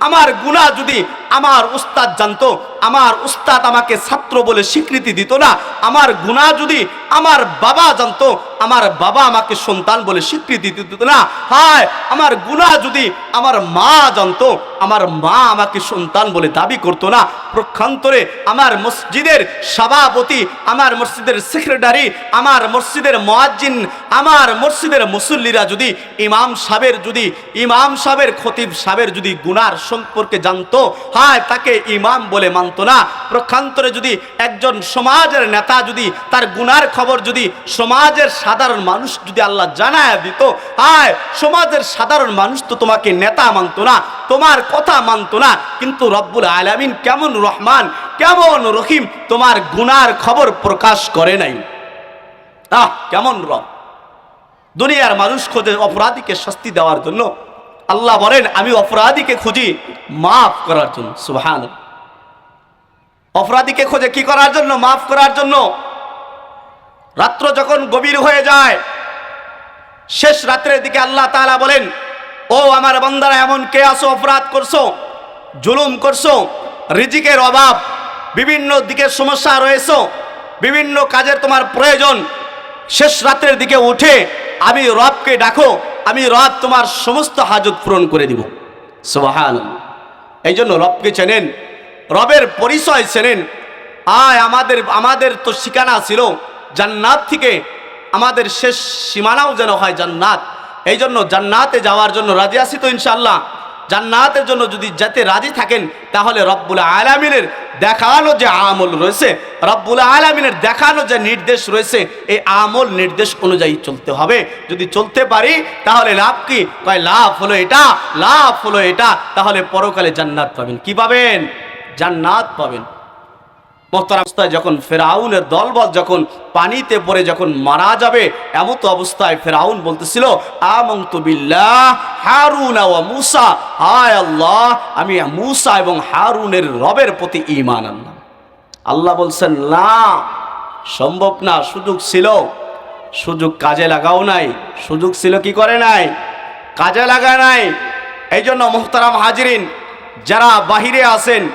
আমার গুণা যদি আমার উস্তাদ জানতো, আমার উস্তাদ আমাকে ছাত্র বলে স্বীকৃতি দিত না, আমার গুণা যদি আমার বাবা জানতো আমার বাবা আমাকে সন্তান বলে স্বীকৃতি দিত না। হায়, আমার গুণা যদি আমার মা জানতো, আমার মা আমাকে সন্তান বলে দাবি করতো না। প্রক্ষান্তরে আমার মসজিদের সভাপতি, আমার মসজিদের সেক্রেটারি, আমার মসজিদের মোয়াজ্জিন, আমার মসজিদের মুসল্লিরা যদি, ইমাম সাহেবের যদি, ইমাম সাহেবের খতিব সাহেবের যদি গুনার সম্পর্কে জানতো, হায়, তাকে ইমাম বলে মানতো না। প্রক্ষান্তরে যদি একজন সমাজের নেতা যদি, তার গুনার খবর যদি সমাজের সাধারণ মানুষ যদি আল্লাহ জানায় দিত, হায়, সমাজের সাধারণ মানুষ তো তোমাকে নেতা মানতো না, তোমার কথা মানতো না, কিন্তু রব্বুল আলামিন কেমন রহমান, কেমন রহিম, তোমার গুনার খবর প্রকাশ করে নাই। আহ, কেমন রব। দুনিয়ার মানুষ খোঁজে অপরাধীকে শাস্তি দেওয়ার জন্য আল্লাহ বলেন, আমি অপরাধীকে খুঁজি মাফ করার জন্য। সুবহান অপরাধীকে খোঁজে কি করার জন্য? মাফ করার জন্য। রাত্র যখন গভীর হয়ে যায়, শেষ রাত্রের দিকে আল্লাহ তাআলা বলেন, ও আমার বন্দারা, এমন কে আসো অপরাধ করছ, জুলুম করছ, রিজিকের অভাব, বিভিন্ন দিকের সমস্যা রয়েছে, বিভিন্ন কাজের তোমার প্রয়োজন, শেষ রাত্রের দিকে উঠে আমি রবকে ডাকো, আমি রব তোমার সমস্ত হাজত পূরণ করে দিব। সুবাহান এই জন্য রবকে চেনেন, রবের পরিচয় চেনেন। আয় আমাদের আমাদের তো ঠিকানা ছিল জান্নাত থেকে আমাদের শেষ সীমানাও যেন হয় জান্নাত। এই জন্য জান্নাতে যাওয়ার জন্য রাজি আছি তো ইনশাল্লাহ জান্নাতের জন্য যদি যেতে রাজি থাকেন, তাহলে রব্বুল আলামিনের দেখানো যে আমল রয়েছে, রব্বুল আলামিনের দেখানো যে নির্দেশ রয়েছে, এই আমল নির্দেশ অনুযায়ী চলতে হবে। যদি চলতে পারি, তাহলে লাভ কি? কয়, লাভ হলো এটা, লাভ হলো এটা। তাহলে পরকালে জান্নাত পাবেন। কি পাবেন? জান্নাত পাবেন। অবস্থায় যখন ফেরাউনের দলবল যখন পানিতে পড়ে যখন মারা যাবে এমন তো অবস্থায় ফেরাউন বলতেছিল হারুন আল্লাহ, আমি মুসা এবং হারুনের রবের প্রতি ঈমান আনলাম। আল্লাহ বলছেন, না, সম্ভব না, সুযোগ ছিল। সুযোগ কাজে লাগাও নাই। সুযোগ ছিল কি করে নাই? কাজে লাগা নাই। এই জন্য মোহতারাম হাজিরিন, যারা বাহিরে আছেন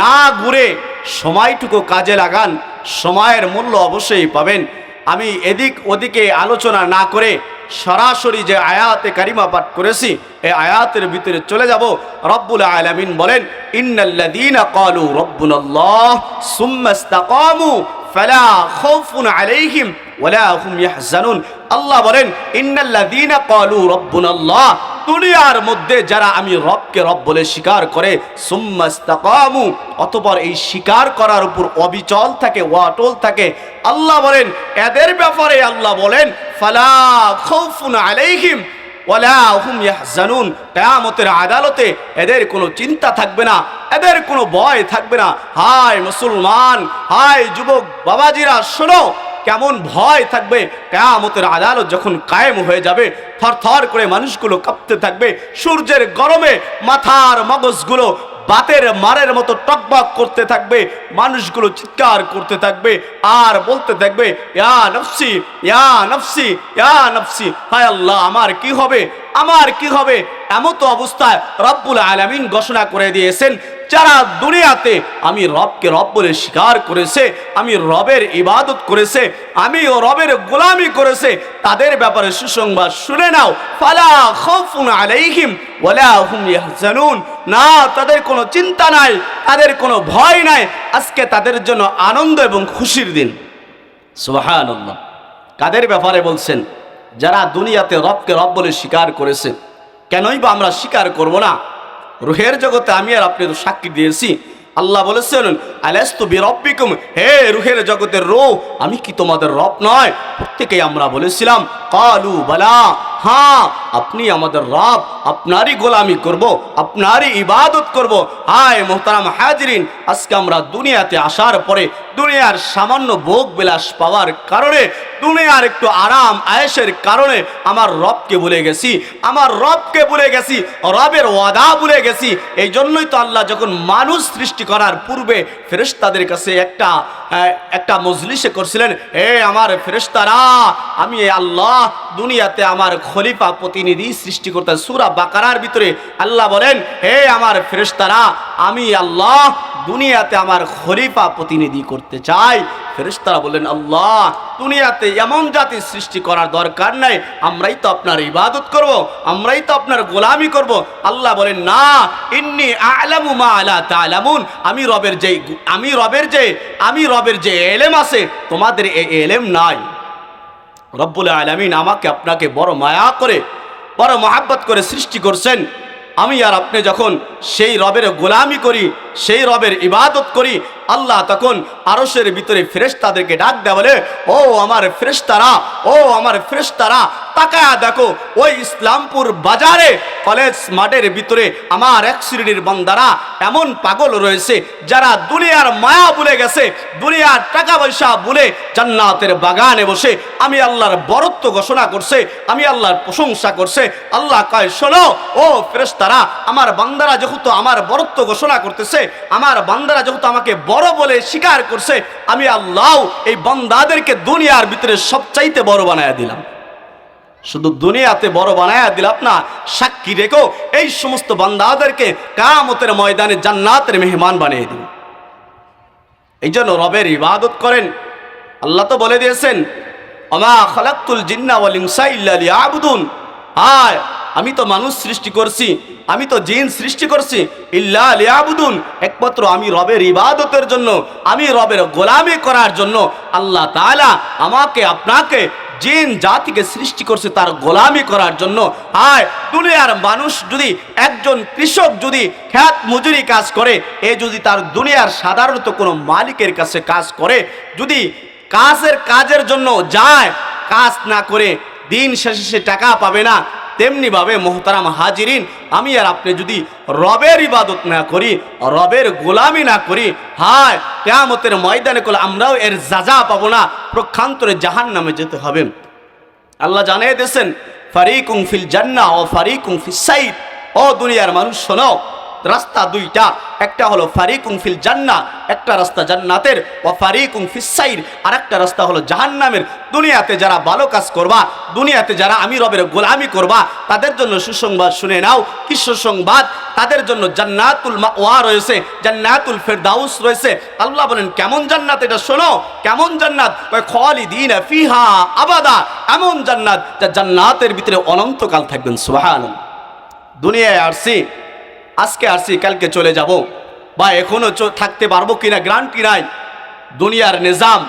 না ঘুরে সময়টুকু কাজে লাগান, সময়ের মূল্য অবশ্যই পাবেন। আমি এদিক ওদিকে আলোচনা না করে সরাসরি যে আয়াতে কারিমা পাঠ করেছি এই আয়াতের ভিতরে চলে যাব। রব্বুল আলামিন বলেন, ইন্নাল্লাযীনা ক্বালু রাব্বুনাল্লাহ সুম্মা ইসতাকামু ফালা খাউফুন আলাইহিম ওয়ালা হুম ইয়াহজানুন। আল্লাহ বলেন, ইন্নাল্লাযীনা ক্বালু রাব্বুনাল্লাহ দুনিয়ার মধ্যে যারা আমি রবকে রব বলে স্বীকার করে, সুম্মাস্তাকামু, অতপর এই স্বীকার করার উপর অবিচল থাকে, ওয়াটল থাকে, আল্লাহ বলেন, এদের ব্যাপারে আল্লাহ বলেন, ফালা খাউফুন আলাইহিম ওয়ালা হুম আদালতে এদের কোনো চিন্তা থাকবে না, এদের কোনো ভয় থাকবে না। হায় মুসলমান, হায় যুবক বাবাজিরা, শোনো কেমন ভয় থাকবে? কেয়ামতের আদালত যখন কায়েম হয়ে যাবে, থরথর করে মানুষগুলো কাঁপতে থাকবে, সূর্যের গরমে মাথার মগজগুলো বাতের মারের মতো টকবক করতে থাকবে, মানুষগুলো চিৎকার করতে থাকবে, আর বলতে থাকবে, ইয়া নফসি ইয়া নফসি ইয়া নফসি, হায় আল্লাহ, আমার কি হবে? আমার কি হবে? এমত অবস্থায় রব্বুল আলামিন ঘোষণা করে দিয়েছেন, যারা দুনিয়াতে আমি রবকে রব বলে স্বীকার করেছে, আমি রবের ইবাদত করেছে আমি ও রবের গোলামি করেছে, তাদের ব্যাপারে সুসংবাদ শুনে নাও। ফালা আলাইহিম না, তাদের কোনো চিন্তা নাই, তাদের কোনো ভয় নাই। আজকে তাদের জন্য আনন্দ এবং খুশির দিন। সুবহানাল্লাহ। কাদের ব্যাপারে বলছেন? যারা দুনিয়াতে রবকে রব বলে স্বীকার করেছে, কেনই বা আমরা স্বীকার করব না? রুহের জগতে আমি আর আপনি সাক্ষী দিয়েছি। আল্লাহ বলেছেন, আলাস্তু বিরব্বিকুম? হে রুহের জগতের রো আমি কি তোমাদের রব নয়? প্রত্যেকেই আমরা বলেছিলাম কালু বালা হ্যাঁ আপনি আমাদের রব, আপনারই গোলামি করব, আপনারই ইবাদত করব। হায় মোহতারাম হাজরিন, আজকে আমরা দুনিয়াতে আসার পরে দুনিয়ার সামান্য ভোগ বিলাস পাওয়ার কারণে, দুনিয়ার একটু আরাম, আয়েসের কারণে আমার রবকে ভুলে গেছি, আমার রবকে ভুলে গেছি, রবের ওয়াদা ভুলে গেছি। এই জন্যই তো আল্লাহ যখন মানুষ সৃষ্টি করার পূর্বে ফেরেশতাদের কাছে একটা একটা মজলিসে করছিলেন, এ আমার ফেরেস্তারা আমি আল্লাহ দুনিয়াতে আমার খলিফা প্রতিনিধি সৃষ্টি করতেন সুরা বাকারার ভিতরে আল্লাহ বলেন হে আমার ফেরেস্তারা আমি আল্লাহ দুনিয়াতে আমার খলিফা প্রতিনিধি করতে চাই। ফেরেশতারা বললেন, আল্লাহ, দুনিয়াতে এমন জাতির সৃষ্টি করার দরকার নাই। আমরাই তো আপনার ইবাদত করব, আমরাই তো আপনার গোলামি করব। আল্লাহ বলেন, না, ইন্নি আলামু মা আলা তালামুন। আমি রবের যে, আমি রবের যে, আমি রবের যে এলেম আছে, তোমাদের এই এলেম নাই। রব্বুল আলমিন আমাকে আপনাকে বড় মায়া করে, বড় মহাব্বত করে সৃষ্টি করছেন। আমি আর আপনি যখন সেই রবের গোলামি করি, সেই রবের ইবাদত করি আল্লাহ তখন আরসের ভিতরে ফেরেশতাদেরকে ডাক দেয় বলে, ও আমার ফেরেশতারা, ও আমার ফেরেশতারা, তাকায়া দেখো, ওই ইসলামপুর বাজারে কলেজ মাঠের ভিতরে আমার এক শ্রেণির বন্দারা এমন পাগল রয়েছে যারা দুনিয়ার মায়া ভুলে গেছে, দুনিয়ার টাকা পয়সা ভুলে জান্নাতের বাগানে বসে। আমি আল্লাহর বরত্ব ঘোষণা করছে, আমি আল্লাহর প্রশংসা করছে। আল্লাহ কয়, শোনো, ও ফেরেশতারা, আমার বান্দারা যেহেতু আমার বরত্ব ঘোষণা করতেছে, আমার বান্দারা যেহেতু আমাকে বড় বলে স্বীকার করছে, আমি আল্লাহ এই বান্দাদেরকে দুনিয়ার ভিতরে সবচাইতে বড় বানায় দিলাম। শুধু দুনিয়াতে বড় বানায়া দিলাম না, সাক্ষী রেখো, এই সমস্ত বান্দাদেরকে কামতের ময়দানে জান্নাতের মেহমান বানিয়ে দিন। এই জন্য রবের ইবাদত করেন। আল্লাহ তো বলে দিয়েছেন অমা খালাক্তুল জিন্না ওয়াল ইনসা ইল্লা লিয়াবুদুন। হায় আমি তো মানুষ সৃষ্টি করছি, আমি তো জিন সৃষ্টি করছি। ইল্লা লিয়াবুদুন, একমাত্র আমি রবের ইবাদতের জন্য, আমি রবের গোলামি করার জন্য আল্লাহ তাআলা আমাকে, আপনাকে জিন জাতিকে সৃষ্টি করছে তার গোলামি করার জন্য। হায়, দুনিয়ার মানুষ যদি, একজন কৃষক যদি খ্যাত মজুরি কাজ করে, এ যদি তার দুনিয়ার সাধারণত কোনো মালিকের কাছে কাজ করে, যদি কাজের কাজের জন্য যায়, কাজ না করে, দিন শেষে সে টাকা পাবে না তেমনিভাবে মোহতারাম হাজিরিন, আমি আর আপনি যদি রবের ইবাদত না করি, রবের গোলামি না করি, হায়, কেয়ামতের ময়দানে করলে আমরাও এর যাজা পাবো না, প্রক্ষান্তরে জাহান নামে যেতে হবে। আল্লাহ জানিয়ে দিয়েছেন ফারিকুং ফিল জান্না ও ফারিকুং ফিল সাইদ। ও দুনিয়ার মানুষ শোনো রাস্তা দুইটা, একটা হলো ফারিকুং ফিল জান্না একটা রাস্তা জান্নাতের ও ফারিকুং ফিস সাইর আর একটা রাস্তা হলো জাহান্নামের। দুনিয়াতে যারা ভালো কাজ করবা, দুনিয়াতে যারা আমি রবের গোলামি করবা, তাদের জন্য সুসংবাদ শুনে নাও। কি সুসংবাদ? তাদের জন্য জান্নাতুল ওয়া রয়েছে, জান্নাতুল ফেরদাউস রয়েছে। আল্লাহ বলেন, কেমন জান্নাত এটা শোনো? কেমন জান্নাত? খালিদিন ফিহা আবাদা। এমন জান্নাত যা জান্নাতের ভিতরে অনন্তকাল থাকবেন, সুবহানাল্লাহ। দুনিয়ায় আসছি আজকে আসি কালকে চলে যাব। বা এখনও চ- থাকতে পারব কিনা, গ্রান্টি নাই? দুনিয়ার নিজাম।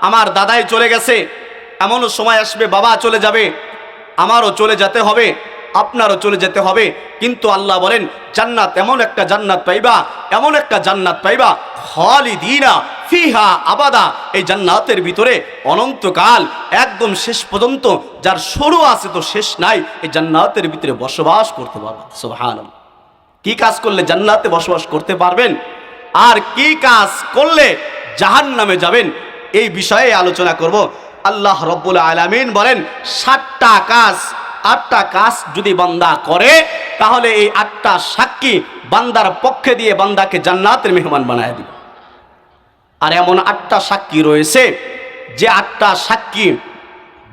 আমার দাদাই চলে গেছে। এমনও সময় আসবে, বাবা চলে যাবে। আমারও চলে যেতে হবে, আপনারও চলে যেতে হবে। কিন্তু আল্লাহ বলেন, জান্নাত এমন একটা জান্নাত পাইবা, এমন একটা জান্নাত পাইবা, খালিদিনা ফিহা আবাদা। এই জান্নাতের ভিতরে অনন্তকাল, একদম শেষ পর্যন্ত, যার শুরু আছে তো শেষ নাই, এই জান্নাতের ভিতরে বসবাস করতে পারবা। সুবহানাল্লাহ। কি কাজ করলে জান্নাতে বসবাস করতে পারবেন? আর কি কাজ করলে জাহান নামে যাবেন? এই বিষয়ে আলোচনা করব। আল্লাহ রব্বুল আলামিন বলেন, সাতটা কাজ, আটটা কাজ যদি বান্দা করে, তাহলে এই আটটা সাক্ষী বান্দার পক্ষে দিয়ে বান্দাকে জান্নাতের মেহমান বানায় দিবে। আর এমন আটটা সাক্ষী রয়েছে, যে আটটা সাক্ষী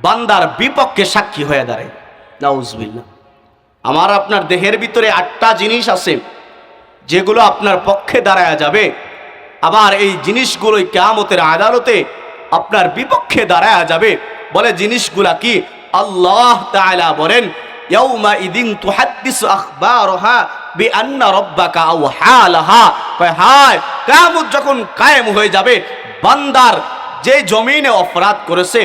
বান্দার বিপক্ষে সাক্ষী হয়ে দাঁড়ায়। নাউজবিল্লা আমার আপনার দেহের ভিতরে আটটা জিনিস আছে, যেগুলো আপনার পক্ষে দাঁড়ায় যাবে। আবার এই জিনিসগুলোই কেয়ামতের আদালতে আপনার বিপক্ষে দাঁড়ায় যাবে। বলে জিনিসগুলা কি? আল্লাহ তাআলা বলেন, ইয়াউমা ইদিন তুহাদ্দিসু আখবারহা বিআন্না রাব্বাকা আওহালাহা কয়, হায়, কিয়ামত যখন কায়েম হয়ে যাবে, বান্দার যে জমিনে অপরাধ করেছে,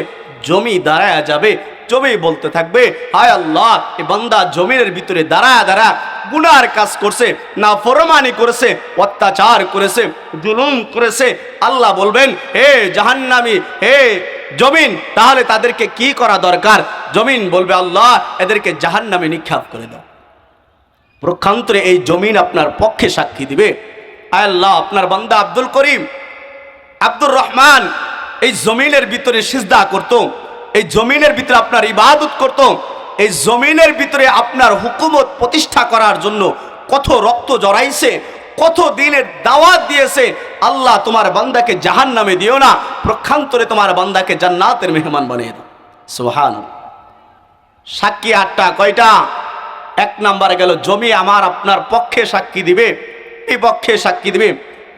জমি দাঁড়ায় যাবে জমি বলতে থাকবে, হায় আল্লাহ, এ বান্দা জমিনের ভিতরে দাঁড়া দাঁড়া গুনার কাজ করছে না ফরমানি করেছে, অত্যাচার করেছে, জুলুম করেছে। আল্লাহ বলবেন, হে জাহান্নামি, হে জমিন, তাহলে তাদেরকে কি করা দরকার? জমিন বলবে, আল্লাহ, এদেরকে জাহান্নামে নিক্ষেপ করে দাও। প্রক্ষান্তরে এই জমিন আপনার পক্ষে সাক্ষী দিবে। আয় আল্লাহ, আপনার বান্দা আব্দুল করিম, আব্দুর রহমান এই জমিনের ভিতরে সিজদা করত। এই জমিনের ভিতরে আপনার ইবাদত করত, এই জমিনের ভিতরে আপনার হুকুমত প্রতিষ্ঠা করার জন্য কত রক্ত জড়াইছে, কত দিনের দাওয়াত দিয়েছে, আল্লাহ তোমার বান্দাকে জাহান নামে দিও না, প্রক্ষান্তরে তোমার বান্দাকে জান্নাতের মেহমান বানিয়ে দাও। সুহান সাক্ষী আটটা, কয়টা? এক নাম্বার গেল, জমি আমার আপনার পক্ষে সাক্ষী দিবে। এই পক্ষে সাক্ষী দিবে।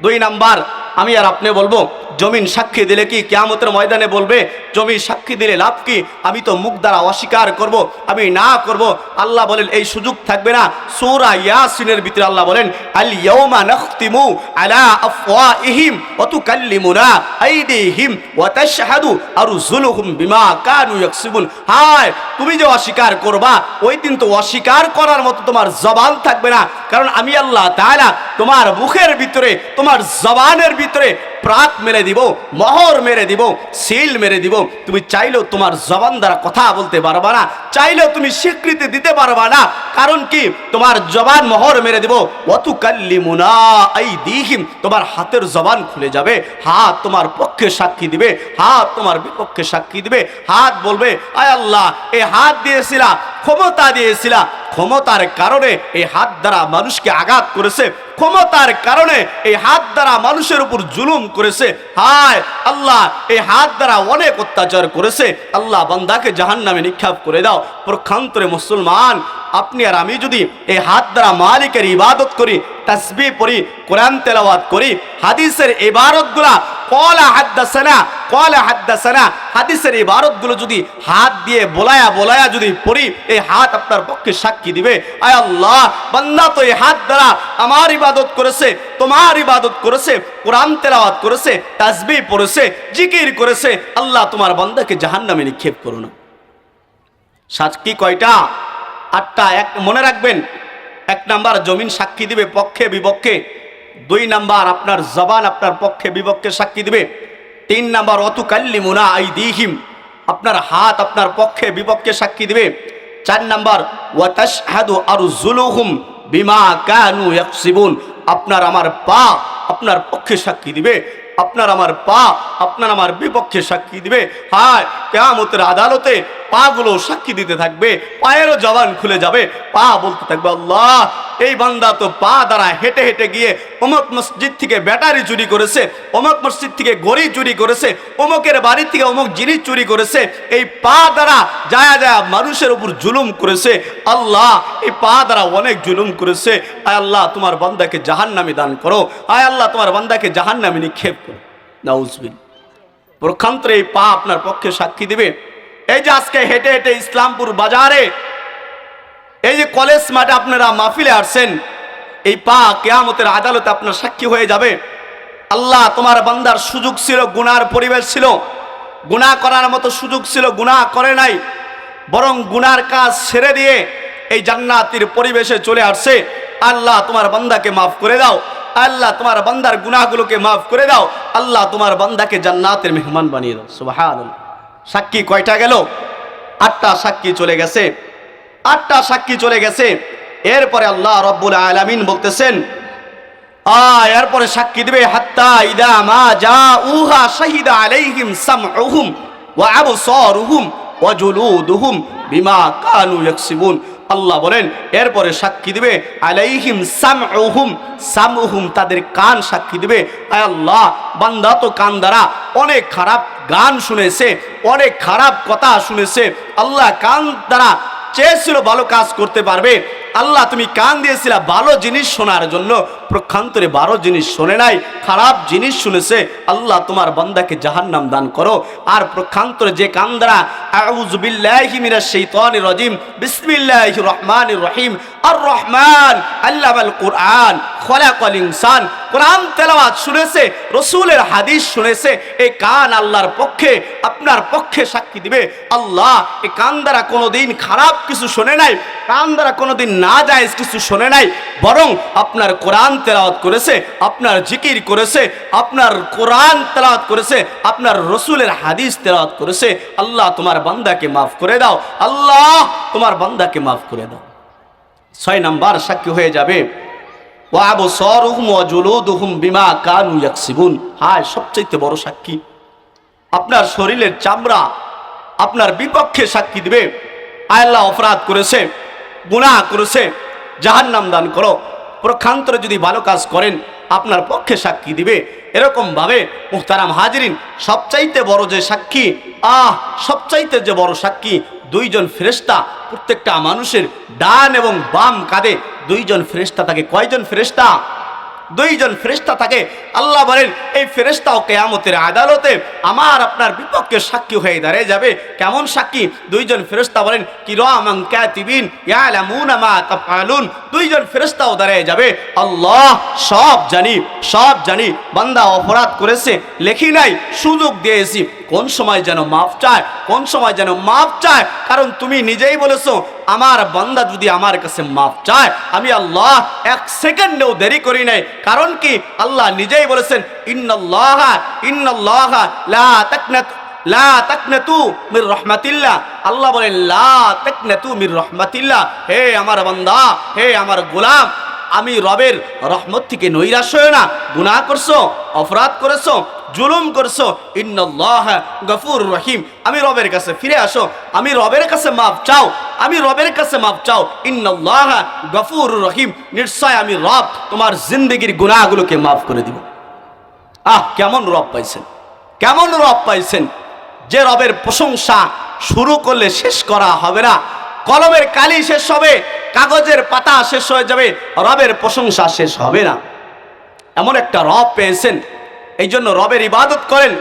দুই নাম্বার আমি আর আপনি বলব, জমিন সাক্ষী দিলে কি কেয়ামতের ময়দানে বলবে? জমি সাক্ষী দিলে লাভ কি? আমি তো মুখ দ্বারা অস্বীকার করব, আমি না করব। আল্লাহ বলেন, এই সুযোগ থাকবে না। সূরা ইয়াসিনের ভিতরে আল্লাহ বলেন, আল ইয়াউমা নাখতিমু আলা আফওয়াইহিম ওয়া তুকাল্লিমুনা আইদিহিম ওয়া তাশহাদু আরজুলুহুম বিমা কানু ইয়াকসিবুন। হায়, তুমি যে অস্বীকার করবা, ওই দিন তো অস্বীকার করার মতো তোমার জবান থাকবে না। কারণ আমি আল্লাহ তাআলা তোমার মুখের ভিতরে, তোমার জবানের ভিতরে ভিতরে প্রাক মেরে দিব, মহর মেরে দিব, সিল মেরে দিব। তুমি চাইলেও তোমার জবান দ্বারা কথা বলতে পারবা না, চাইলেও তুমি স্বীকৃতি দিতে পারবা না। কারণ কি? তোমার জবান মহর মেরে দিব। অতু কাল্লি মুনা এই দিহিম তোমার হাতের জবান খুলে যাবে, হাত তোমার পক্ষে সাক্ষী দিবে, হাত তোমার বিপক্ষে সাক্ষী দিবে, হাত বলবে, আয় আল্লাহ এই হাত দিয়েছিলা, ক্ষমতা দিয়েছিলা, ক্ষমতার কারণে এই হাত দ্বারা মানুষকে আঘাত করেছে, ক্ষমতার কারণে এই হাত দ্বারা মানুষের উপর জুলুম করেছে। হায় আল্লাহ, এই হাত দ্বারা অনেক অত্যাচার করেছে। আল্লাহ, বান্দাকে জাহান নামে নিক্ষেপ করে দাও। প্রক্ষান্তরে মুসলমান, আপনি আর আমি যদি এই হাত দ্বারা মালিকের ইবাদত করি, তাসবি পড়ি, কোরআন তেলাওয়াত করি, হাদিসের ইবারতগুলা কলা হাদ্দাসানা কলা হাদ্দাসানা হাদিসের এই ইবারতগুলো যদি হাত দিয়ে বোলায়া বোলায়া যদি পড়ি, এই হাত আপনার পক্ষে সাক্ষী দিবে। আয় আল্লাহ, বান্দা তো এই হাত দ্বারা আমার ইবাদত করেছে, তোমার ইবাদত করেছে, কোরআন তেলাওয়াত করেছে তাসবি পড়েছে, জিকির করেছে, আল্লাহ তোমার বান্দাকে জাহান্নামে নিক্ষেপ করো না। সাক্ষী কয়টা? আটটা, এক মনে রাখবেন, এক নাম্বার জমিন সাক্ষী দিবে পক্ষে, বিপক্ষে। দুই নাম্বার আপনার জবান আপনার পক্ষে বিপক্ষে সাক্ষী দিবে। তিন নাম্বার অতু কাল্লি মুনা আই দিহিম আপনার হাত আপনার পক্ষে বিপক্ষে সাক্ষী দিবে। চার নাম্বার, ওয়াতাশহাদু আরু বিমা কানু ইয়াকসিবুন, আপনার আমার পা আপনার পক্ষে সাক্ষী দিবে। আপনার আমার পা আপনার আমার বিপক্ষে সাক্ষী দিবে। হায়, কেয়ামতের আদালতে পাগুলো সাক্ষী দিতে থাকবে, পায়েরও জবান খুলে যাবে। পা বলতে থাকবে, আল্লাহ এই বান্দা তো পা দ্বারা হেঁটে হেঁটে গিয়ে অমুক মসজিদ থেকে ব্যাটারি চুরি করেছে অমুক মসজিদ থেকে গড়ি চুরি করেছে অমুকের বাড়ি থেকে অমুক জিনিস চুরি করেছে, এই পা দ্বারা যায়া যায় মানুষের উপর জুলুম করেছে। আল্লাহ, এই পা দ্বারা অনেক জুলুম করেছে। আয় আল্লাহ, তোমার বান্দাকে জাহান নামে দান করো। আয় আল্লাহ, তোমার বান্দাকে জাহান নামে নিক্ষেপ করো। নাউজবিন প্রক্ষান্তরে এই পা আপনার পক্ষে সাক্ষী দেবে। এই যে আজকে হেঁটে হেঁটে ইসলামপুর বাজারে এই যে কলেজ মাঠে আপনারা মাহফিলে আসছেন, এই পা কেয়ামতের আদালতে আপনার সাক্ষী হয়ে যাবে। আল্লাহ তোমার বান্দার সুযোগ ছিল, গুনার পরিবেশ ছিল। গুনাহ করার মতো সুযোগ ছিল, গুনাহ করে নাই। বরং গুনার কাজ ছেড়ে দিয়ে এই জান্নাতির পরিবেশে চলে আসছে। আল্লাহ তোমার বান্দাকে মাফ করে দাও। আল্লাহ তোমার বান্দার গুনাহগুলোকে মাফ করে দাও। আল্লাহ তোমার বান্দাকে জান্নাতের মেহমান বানিয়ে দাও। সুবহানাল্লাহ। সাক্ষী কয়টা গেল? আটটা সাক্ষী চলে গেছে। আটটা সাক্ষী চলে গেছে। এরপরে আল্লাহ রব্বুল আলামিন বলতেছেন আ এরপরে সাক্ষী দিবে ইদা মা যা উহা শাহিদা ওয়া কানু আল্লাহ বলেন, এরপরে সাক্ষী দিবে তাদের কান সাক্ষী দিবে। আয় আল্লাহ, বান্দা তো কান দ্বারা অনেক খারাপ গান শুনেছে, অনেক খারাপ কথা শুনেছে। আল্লাহ কান দ্বারা চেয়েছিল ভালো কাজ করতে পারবে। আল্লাহ তুমি কান দিয়েছিল, ভালো জিনিস শোনার জন্য। প্রক্ষান্তরে ভালো জিনিস শোনে নাই, খারাপ জিনিস শুনেছে। আল্লাহ তোমার বন্দাকে জাহান্নাম দান করো। আর প্রক্ষান্তরে যে কান দ্বারা কোরআন তেলাওয়াত শুনেছে, রসুলের হাদিস শুনেছে। কান আল্লাহর পক্ষে, আপনার পক্ষে সাক্ষী দিবে। আল্লাহ এ কান দ্বারা কোনোদিন খারাপ কিছু শোনে নাই। কান দ্বারা কোনোদিন না যায় কিছু শোনে নাই, বরং আপনার কোরআন তেলাওয়াত করেছে, আপনার জিকির করেছে, আপনার কোরআন তেলাওয়াত করেছে, আপনার রসুলের হাদিস তেলাওয়াত করেছে, আল্লাহ তোমার বান্দাকে মাফ করে দাও, আল্লাহ তোমার বান্দাকে মাফ করে দাও। ছয় নাম্বার সাক্ষী হয়ে যাবে বিমা কানু ইয়াকসিবুন। হায় সবচেয়ে বড় সাক্ষী। আপনার শরীরের চামড়া আপনার বিপক্ষে সাক্ষী দিবে। আল্লাহ অপরাধ করেছে। গুনাহ করেছে, জাহান্নাম দান করো। প্রক্ষান্তরে যদি ভালো কাজ করেন, আপনার পক্ষে সাক্ষী দিবে। এরকমভাবে মুহতারাম হাজরিন, সবচাইতে বড় যে সাক্ষী, আহ, সবচাইতে যে বড় সাক্ষী, দুইজন ফেরেস্তা প্রত্যেকটা মানুষের ডান এবং বাম কাঁধে দুইজন ফেরেস্তা তাকে কয়জন ফেরেস্তা দুইজন ফেরেস্তা থাকে, আল্লাহ বলেন, এই ফেরেস্তাও কেয়ামতের আদালতে আমার আপনার বিপক্ষে সাক্ষী হয়ে দাঁড়িয়ে যাবে। কেমন সাক্ষী? দুইজন ফেরেস্তা বলেন কি রামান কাতিবিন ইয়ালামুনা মা তাফআলুন। দুইজন ফেরেস্তাও দাঁড়িয়ে যাবে, আল্লাহ সব জানি সব জানি, বান্দা অপরাধ করেছে, লেখি নাই, সুযোগ দিয়েছি। কোন সময় যেন মাফ চায়, কোন সময় যেন মাফ চায়? কারণ তুমি নিজেই বলেছ, আমার বান্দা যদি আমার কাছে মাফ চায়, আমি আল্লাহ এক সেকেন্ডেও দেরি করি নাই। কারণ কি? আল্লাহ নিজেই বলেছেন, ইন্নাল্লাহ ইন্নাল্লাহ, লা তাকনাত, লা তাকনাতু মির রহমাতিল্লাহ। আল্লাহ বলেন, লা তাকনাতু মির রহমাতিল্লাহ। হে আমার বান্দা, হে আমার গোলাম, আমি রবের রহমত থেকে নৈরাশ হয়ে না। গুনাহ করছ, অপরাধ করেছ জুলুম করছ, ইন্নাল্লাহ গফুর রহিম। আমি রবের কাছে ফিরে আসো, আমি রবের কাছে মাপ চাও, আমি রবের কাছে মাপ চাও, ইন্নাল্লাহ গফুর রহিম। নিশ্চয় আমি রব, তোমার জিন্দগির গুনাহগুলোকে মাফ করে দিব। আহ, কেমন রব পাইছেন, কেমন রব পাইছেন, যে রবের প্রশংসা শুরু করলে শেষ করা হবে না। কলমের কালি শেষ হবে, কাগজের পাতা শেষ হয়ে যাবে, রবের প্রশংসা শেষ হবে না। এমন একটা রব পেয়েছেন এই জন্য রবের ইবাদত করেন।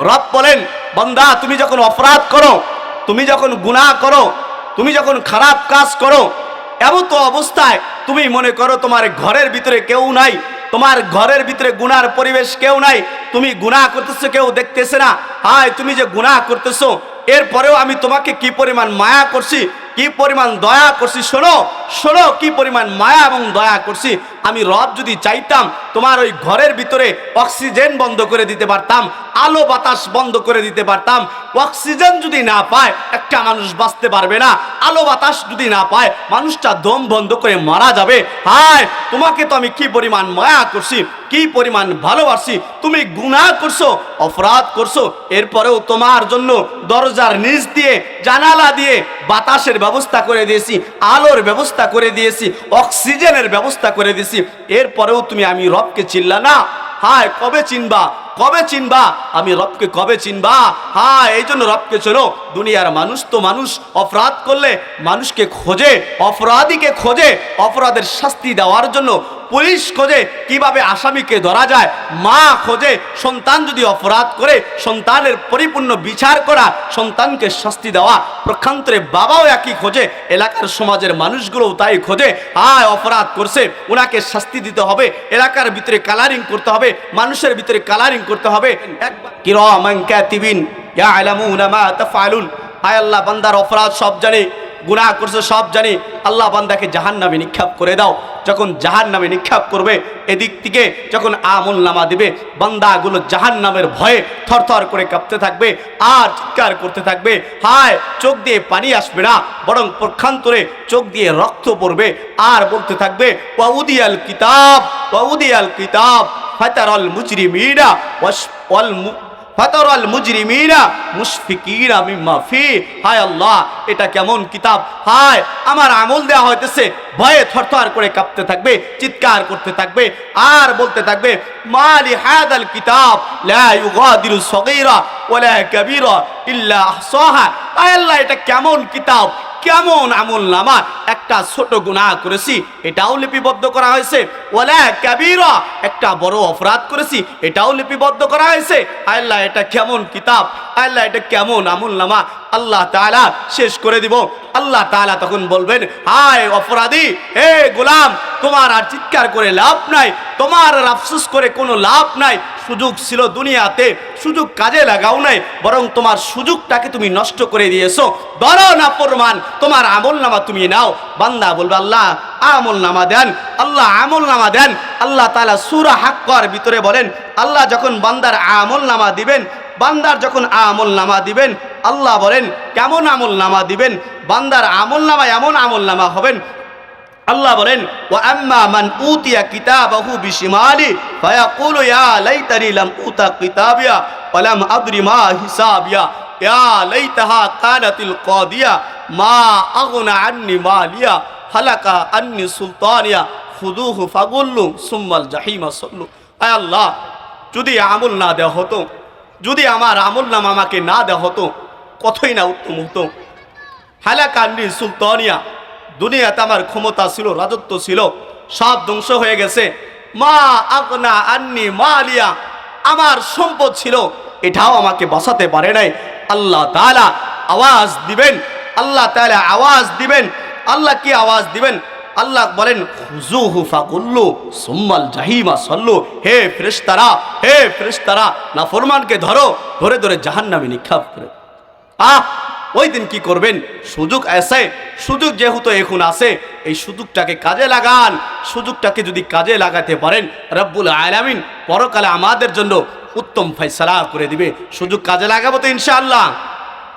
রব বলেন, বন্দা, তুমি যখন অপরাধ করো, তুমি যখন গুণা করো, তুমি যখন খারাপ কাজ করো এমন তো অবস্থায় তুমি মনে করো তোমার ঘরের ভিতরে কেউ নাই? তোমার ঘরের ভিতরে গুনার পরিবেশ কেউ নাই? তুমি গুনাহ করতেছো, কেউ দেখতেছে না। হায়, তুমি যে গুনাহ করতেছো। এরপরেও আমি তোমাকে কি পরিমাণ মায়া করছি, কি পরিমাণ দয়া করছি, শোনো শোনো কি পরিমাণ মায়া এবং দয়া করছি। আমি রব যদি চাইতাম, তোমার ওই ঘরের ভিতরে অক্সিজেন বন্ধ করে দিতে পারতাম, আলো বাতাস বন্ধ করে দিতে পারতাম। অক্সিজেন যদি না পায়, একটা মানুষ বাঁচতে পারবে না। আলো বাতাস যদি না পায়, মানুষটা দম বন্ধ করে মারা যাবে। হায়, তোমাকে তো আমি কি পরিমাণ মায়া করছি, কি পরিমাণ ভালোবাসি, তুমি গুনাহ করছ, অপরাধ করছ, এরপরেও তোমার জন্য দরজার নিচ দিয়ে, জানালা দিয়ে বাতাসের ব্যবস্থা করে দিয়েছি, আলোর ব্যবস্থা করে দিয়েছি, অক্সিজেনের ব্যবস্থা করে দিয়েছি, এরপরেও তুমি আমি রবকে চিনলা না। হায়, কবে চিনবা কবে চিনবা, আমি রবকে কবে চিনবা? হ্যাঁ এই জন্য রবকে চলো দুনিয়ার মানুষ তো মানুষ, অপরাধ করলে মানুষকে খোঁজে, অপরাধীকে খোঁজে, অপরাধের শাস্তি দেওয়ার জন্য পুলিশ খোঁজে কীভাবে আসামিকে ধরা যায়, মা খোঁজে, সন্তান যদি অপরাধ করে, সন্তানের পরিপূর্ণ বিচার করা, সন্তানকে শাস্তি দেওয়া, প্রক্ষান্তরে বাবাও একই খোঁজে, এলাকার সমাজের মানুষগুলোও তাই খোঁজে, আয় অপরাধ করছে ওনাকে শাস্তি দিতে হবে, এলাকার ভিতরে কালারিং করতে হবে, মানুষের ভিতরে কালারিং করতে হবে। কিরমান কাতিবিন ইয়ালামুনা মা তাফআলুন আয় আল্লাহ, বান্দার অপরাধ সব জানে, গুনাহ করছে সব জানি। আল্লাহ বান্দাকে জাহান নামে নিক্ষেপ করে দাও। যখন জাহান নামে নিক্ষেপ করবে, এদিক থেকে যখন আমল নামা দিবে, বান্দাগুলো জাহান নামের ভয়ে থরথর করে কাঁপতে থাকবে, আর চিৎকার করতে থাকবে। হায়, চোখ দিয়ে পানি আসবে না, বরং প্রক্ষান্তরে চোখ দিয়ে রক্ত পড়বে, আর বলতে থাকবে, ওয়াউদিয়াল কিতাব ওয়াউদিয়াল কিতাব, ফাতারাল মুজরিমিনা ওয়াস ওয়াল ফাতারাল মুজরিমিনা মুশফিকিনা মিম্মা ফি। হায় আল্লাহ, এটা কেমন কিতাব? হায়, আমার আমল দেওয়া হইতেছে, ভয়ে থরথর করে কাঁপতে থাকবে, চিৎকার করতে থাকবে, আর বলতে থাকবে, মালি হাদাল কিতাব, লা ইউগাদিরু সগীরা ওয়ালা কাবীরা ইল্লা আহসাহা। হায় আল্লাহ, এটা কেমন কিতাব? কেমন আমল নামা একটা ছোট গুনাহ করেছি, এটাও লিপিবদ্ধ করা হয়েছে। ওলা কাবিরা, একটা বড় অপরাধ করেছি, এটাও লিপিবদ্ধ করা হয়েছে। আল্লাহ, এটা কেমন কিতাব? আল্লাহ, এটা কেমন আমল নামা আল্লাহ তাআলা শেষ করে দিব। আল্লাহ তাআলা তখন বলবেন, হায় অপরাধী, হে গোলাম, তোমার আর চিৎকার করে লাভ নাই, তোমার আর আফসোস করে কোনো লাভ নাই সুযোগ ছিল দুনিয়াতে, সুযোগ কাজে লাগাও নাই, বরং তোমার সুযোগটাকে তুমি নষ্ট করে দিয়েছ। ধরো না প্রমাণ, তোমার আমল নামা তুমি নাও। বান্দা বলবে, আল্লাহ আমল নামা দেন, আল্লাহ আমল নামা দেন। আল্লাহ তাআলা সূরা হাক্কার ভিতরে বলেন, আল্লাহ যখন বান্দার আমল নামা দিবেন, বান্দার যখন আমল নামা দিবেন, আল্লাহ বলেন, কেমন আমল নামা দিবেন? বান্দার আমল নামা এমন আমল নামা হবেন আল্লাহ বলেন, ওয়া আম্মা মান উতিয়া কিতাবাহু বিশিমালি, ফায়াকুলু ইয়া লাইতানি লাম উতা কিতাবিয়া ওয়া লাম আদরি মা হিসাবিয়া, ইয়া লাইতাহা কানাতিল কাদিয়া, মা আগনা আন্নি মালিয়া, হালাকা আন্নি সুলতানিয়া, খুদুহু ফাগুল্লু সুম্মাল জাহিমা সল্লু। আয় আল্লাহ, যদি আমল না দেওয়া হতো, যদি আমার আমল নাম আমাকে না দেওয়া হতো, কতই না উত্তম হতো। হালাকান্ডি সুলতানিয়া দুনিয়াতে আমার ক্ষমতা ছিল, রাজত্ব ছিল, সব ধ্বংস হয়ে গেছে। মা আগনা আন্নি মা আলিয়া আমার সম্পদ ছিল, এটাও আমাকে বাঁচাতে পারে নাই। আল্লাহ তালা আওয়াজ দিবেন, আল্লাহ তাআলা আওয়াজ দিবেন, আল্লাহ কি আওয়াজ দিবেন? আল্লাহ বলেন হুজুহু ফাকুল্লু সুম্মাল জাহিমা সল্লু হে ফেরেশতারা হে ফেরেশতারা না ফরমানকে ধরো, ধরে ধরে জাহান্নামে নিক্ষেপ করে। আহ! ওই দিন কি করবেন? সুযোগ এসে সুযোগ যেহেতু এখন আছে, এই সুযোগটাকে কাজে লাগান। সুযোগটাকে যদি কাজে লাগাতে পারেন, রব্বুল আলামিন পরকালে আমাদের জন্য উত্তম ফয়সালা করে দিবে। সুযোগ কাজে লাগাবো তো ইনশাআল্লাহ।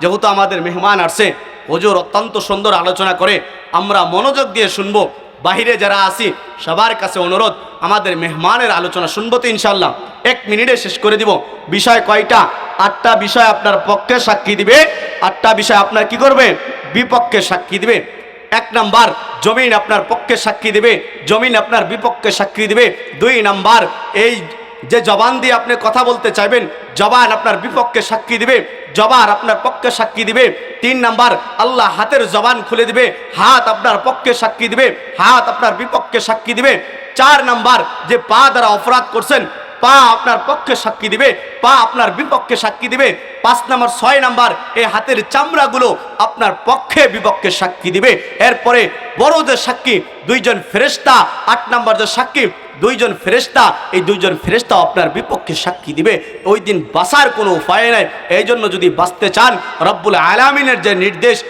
যেহেতু আমাদের মেহমান আসছে, হুজুর অত্যন্ত সুন্দর আলোচনা করে আমরা মনোযোগ দিয়ে শুনব। বাহিরে যারা আসি সবার কাছে অনুরোধ, আমাদের মেহমানের আলোচনা শুনব তো ইনশাল্লাহ এক মিনিটে শেষ করে দিব। বিষয় কয়টা? আটটা বিষয় আপনার পক্ষে সাক্ষী দিবে। আটটা বিষয় আপনার কি করবে? বিপক্ষে সাক্ষী দিবে। এক নাম্বার, জমিন আপনার পক্ষে সাক্ষী দিবে। জমিন আপনার বিপক্ষে সাক্ষী দিবে। দুই নাম্বার, এই যে জবান দিয়ে আপনি কথা বলতে চাইবেন, জবান আপনার বিপক্ষে সাক্ষী দিবে। জবান আপনার পক্ষে সাক্ষী দিবে। তিন নাম্বার, আল্লাহ হাতের জবান খুলে দিবে। হাত আপনার পক্ষে সাক্ষী দিবে। হাত আপনার বিপক্ষে সাক্ষী দিবে। চার নাম্বার, যে পা দ্বারা অপরাধ করছেন পা আপনার পক্ষে সাক্ষী দিবে, পা আপনার বিপক্ষে সাক্ষী দিবে। পাঁচ নাম্বার, ছয় নাম্বার, এই হাতের চামড়াগুলো আপনার পক্ষে, বিপক্ষে সাক্ষী দিবে। এরপরে বড় যে সাক্ষী, দুইজন ফেরেস্তা আট নাম্বার যে সাক্ষী দুইজন ফেরেস্তা এই দুইজন ফেরেস্তা আপনার বিপক্ষে সাক্ষী দিবে। ওই দিন বাঁচার কোনো উপায় নাই। এই জন্য যদি বাঁচতে চান, রব্বুল আলামিনের যে নির্দেশ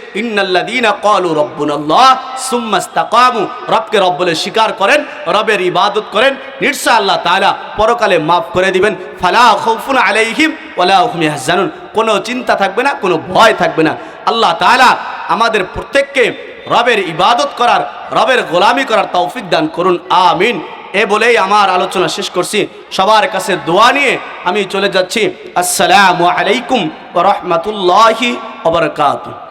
রবকে রব বলে স্বীকার করেন, রবের ইবাদত করেন নির্সা আল্লাহ তাআলা পরকালে মাফ করে দিবেন। ফালা খৌফুন আলাইহিম ওয়ালা হুম ইয়াহজানুন। কোনো চিন্তা থাকবে না, কোনো ভয় থাকবে না। আল্লাহ তাআলা আমাদের প্রত্যেককে রবের ইবাদত করার, রবের গোলামি করার তৌফিক দান করুন। আমিন। এ বলেই আমার আলোচনা শেষ করছি। সবার কাছে দোয়া নিয়ে আমি চলে যাচ্ছি। আসসালামু আলাইকুম রহমতুল্লাহি ওবরকাতুহ